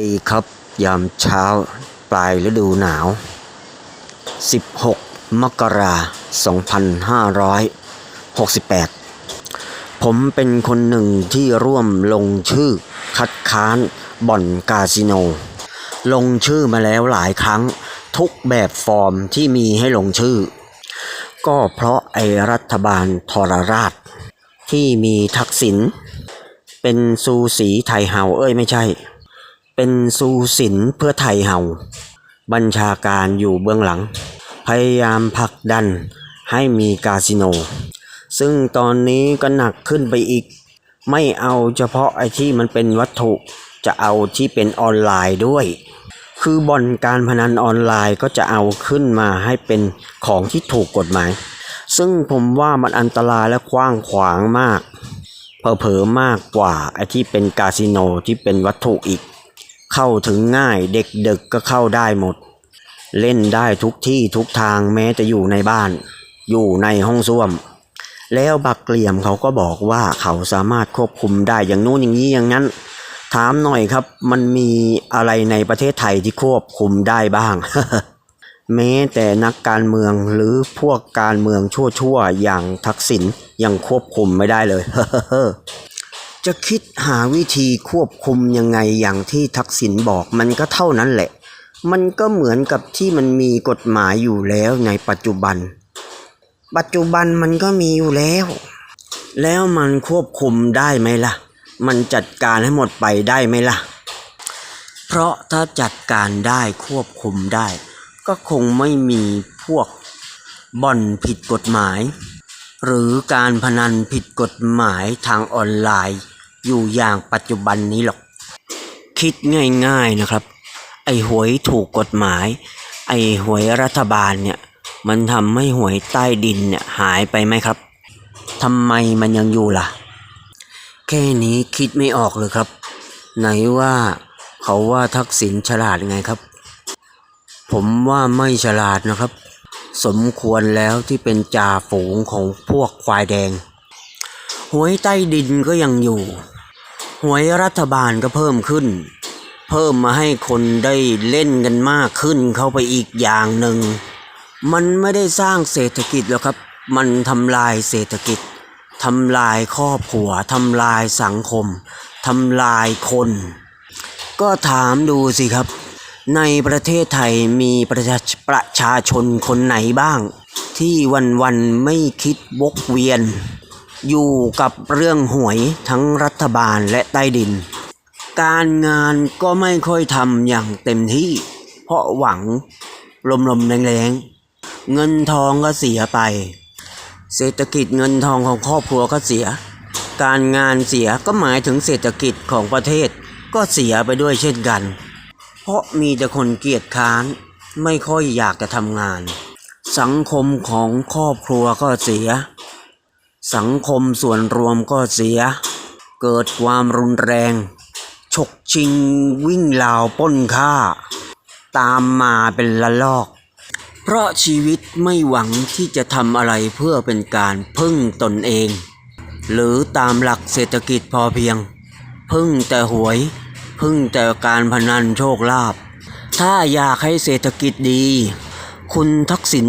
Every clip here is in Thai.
ดีครับยามเช้าปลายฤดูหนาว 16 มกราคม2568 ผมเป็นคนหนึ่งที่ร่วมลงชื่อคัดค้านบ่อนคาสิโน ลงชื่อมาแล้วหลายครั้งทุกแบบฟอร์มที่มีให้ลงชื่อ ก็เพราะไอรัฐบาลทรราช ที่มีทักษิณเป็นซูสีไทยเฮาเอ้ยไม่ใช่ เป็นซูสินเพื่อไทยเฮาบัญชาการอยู่เบื้องหลัง พยายามผลักดันให้มีคาสิโน ซึ่งตอนนี้ก็หนักขึ้นไปอีก ไม่เอาเฉพาะไอ้ที่มันเป็นวัตถุจะเอาที่เป็นออนไลน์ด้วย คือบ่อนการพนันออนไลน์ก็จะเอาขึ้นมาให้เป็นของที่ถูกกฎหมาย ซึ่งผมว่ามันอันตรายและกว้างขวางมากเผลอๆมากกว่าไอ้ที่เป็นคาสิโนที่เป็นวัตถุอีก เข้าถึงง่ายเด็กเด็กก็เข้าได้หมด เล่นได้ทุกที่ทุกทางแม้จะอยู่ในบ้าน อยู่ในห้องส้วม แล้วบักเกลี่ยมเขาก็บอกว่าเขาสามารถควบคุมได้อย่างนู้นอย่างนี้อย่างนั้น ถามหน่อยครับมันมีอะไรในประเทศไทยที่ควบคุมได้บ้าง แม้แต่นักการเมืองหรือพวกการเมืองชั่วๆอย่างทักษิณยังควบคุมไม่ได้เลย จะคิดหาวิธีควบคุมยังไงอย่างที่ทักษิณบอกมันก็เท่านั้นแหละ มันก็เหมือนกับที่มันมีกฎหมายอยู่แล้วในปัจจุบัน ปัจจุบันมันก็มีอยู่แล้ว แล้วมันควบคุมได้ไหมล่ะ มันจัดการให้หมดไปได้ไหมล่ะ เพราะถ้าจัดการได้ควบคุมได้ ก็คงไม่มีพวกบ่อนผิดกฎหมาย หรือการพนันผิดกฎหมายทางออนไลน์ อยู่อย่างปัจจุบันนี้หรอก คิดง่ายๆนะครับ ไอ้หวยถูกกฎหมาย ไอ้หวยรัฐบาลเนี่ย มันทำให้หวยใต้ดินเนี่ยหายไปไหมครับทำไมมันยังอยู่ล่ะ แค่นี้คิดไม่ออกเลยครับ ไหนว่าเขาว่าทักษิณฉลาดไงครับ ผมว่าไม่ฉลาดนะครับ สมควรแล้วที่เป็นจ่าฝูงของพวกควายแดงหวยใต้ดินก็ยังอยู่ หวยรัฐบาลก็เพิ่มขึ้น เพิ่มมาให้คนได้เล่นกันมากขึ้นเข้าไปอีกอย่างหนึ่ง มันไม่ได้สร้างเศรษฐกิจหรอกครับ มันทำลายเศรษฐกิจทำลายครอบครัวทำลายสังคมทำลายคน ก็ถามดูสิครับ ในประเทศไทยมีประชาประชาชนคนไหนบ้าง ที่วันวันๆไม่คิดวกเวียน อยู่กับเรื่องหวยทั้งรัฐบาลและใต้ดิน การงานก็ไม่ค่อยทำอย่างเต็มที่ เพราะหวังลมๆแรงๆ เงินทองก็เสียไป เศรษฐกิจเงินทองของครอบครัวก็เสีย การงานเสียก็หมายถึงเศรษฐกิจของประเทศก็เสียไปด้วยเช่นกัน เพราะมีแต่คนเกียจค้านไม่ค่อยอยากจะทำงาน สังคมของครอบครัวก็เสีย สังคมส่วนรวมก็เสีย เกิดความรุนแรง ฉกชิงวิ่งราวป้นฆ่า ตามมาเป็นละลอก เพราะชีวิตไม่หวังที่จะทำอะไรเพื่อเป็นการพึ่งตนเอง หรือตามหลักเศรษฐกิจพอเพียง พึ่งแต่หวย พึ่งแต่การพนันโชคลาภถ้าอยากให้เศรษฐกิจดี คุณทักษิณ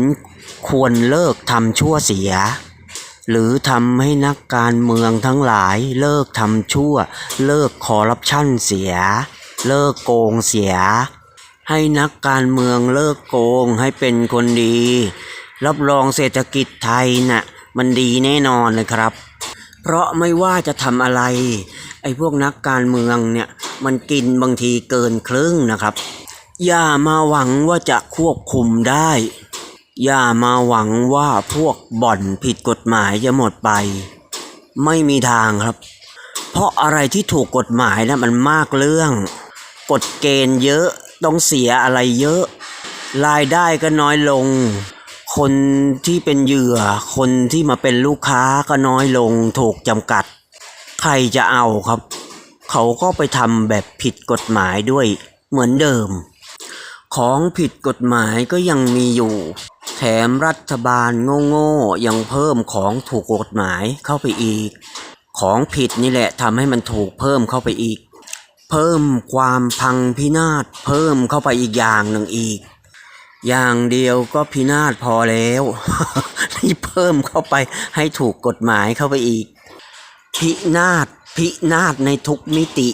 ควรเลิกทำชั่วเสีย หรือทำให้นักการเมืองทั้งหลายเลิกทำชั่ว เลิกคอร์รัปชันเสีย เลิกโกงเสีย ให้นักการเมืองเลิกโกงให้เป็นคนดี รับรองเศรษฐกิจไทยน่ะมันดีแน่นอนเลยครับ เพราะไม่ว่าจะทำอะไร ไอ้พวกนักการเมืองเนี่ยมันกินบางทีเกินครึ่งนะครับ อย่ามาหวังว่าจะควบคุมได้ อย่ามาหวังว่าพวกบ่อนผิดกฎหมายจะหมดไป ไม่มีทางครับ เพราะอะไรที่ถูกกฎหมายนะมันมากเรื่องกฎเกณฑ์เยอะต้องเสียอะไรเยอะ รายได้ก็น้อยลง คนที่เป็นเหยื่อ คนที่มาเป็นลูกค้าก็น้อยลงถูกจำกัด ใครจะเอาครับ เขาก็ไปทำแบบผิดกฎหมายด้วยเหมือนเดิม ของผิดกฎหมายก็ยังมีอยู่ แถมรัฐบาลโง่ๆยังเพิ่มของถูกกฎหมายเข้าไปอีก ของผิดนี่แหละทำให้มันถูกเพิ่มเข้าไปอีก เพิ่มความพังพินาศเพิ่มเข้าไปอีกอย่างหนึ่งอีก อย่างเดียวก็พินาศพอแล้วนี่เพิ่มเข้าไปให้ถูกกฎหมายเข้าไปอีก พินาศพินาศในทุกมิติ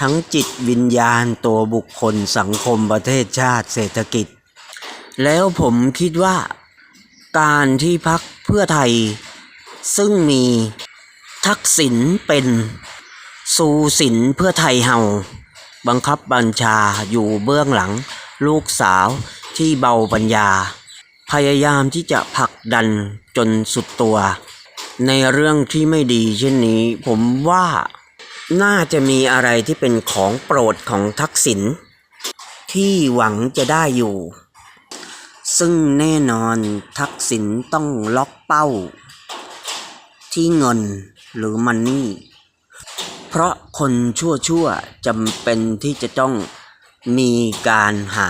ทั้งจิตวิญญาณตัวบุคคลสังคมประเทศชาติเศรษฐกิจ แล้วผมคิดว่าการที่พักเพื่อไทย ซึ่งมีทักษิณเป็นสูสินเพื่อไทยเฮาบังคับบัญชาอยู่เบื้องหลังลูกสาวที่เบาปัญญา พยายามที่จะผลักดันจนสุดตัว ในเรื่องที่ไม่ดีเช่นนี้ ผมว่าน่าจะมีอะไรที่เป็นของโปรดของทักษิณที่หวังจะได้อยู่ ซึ่งแน่นอนทักษิณต้องล็อกเป้า ที่เงินหรือมันนี่ เพราะคนชั่วๆจำเป็นที่จะต้องมีการหา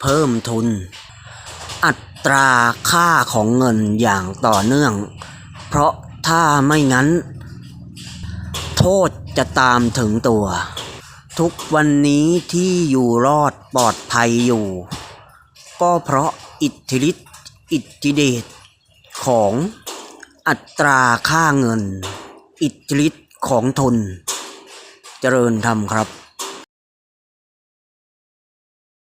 เพิ่มทุน อัตราค่าของเงินอย่างต่อเนื่อง เพราะถ้าไม่งั้น โทษจะตามถึงตัว ทุกวันนี้ที่อยู่รอดปลอดภัยอยู่ ก็เพราะอิทธิฤทธิ์อิทธิเดชของอัตราค่าเงิน อิทธิฤทธิ์ของทุน เจริญธรรมครับ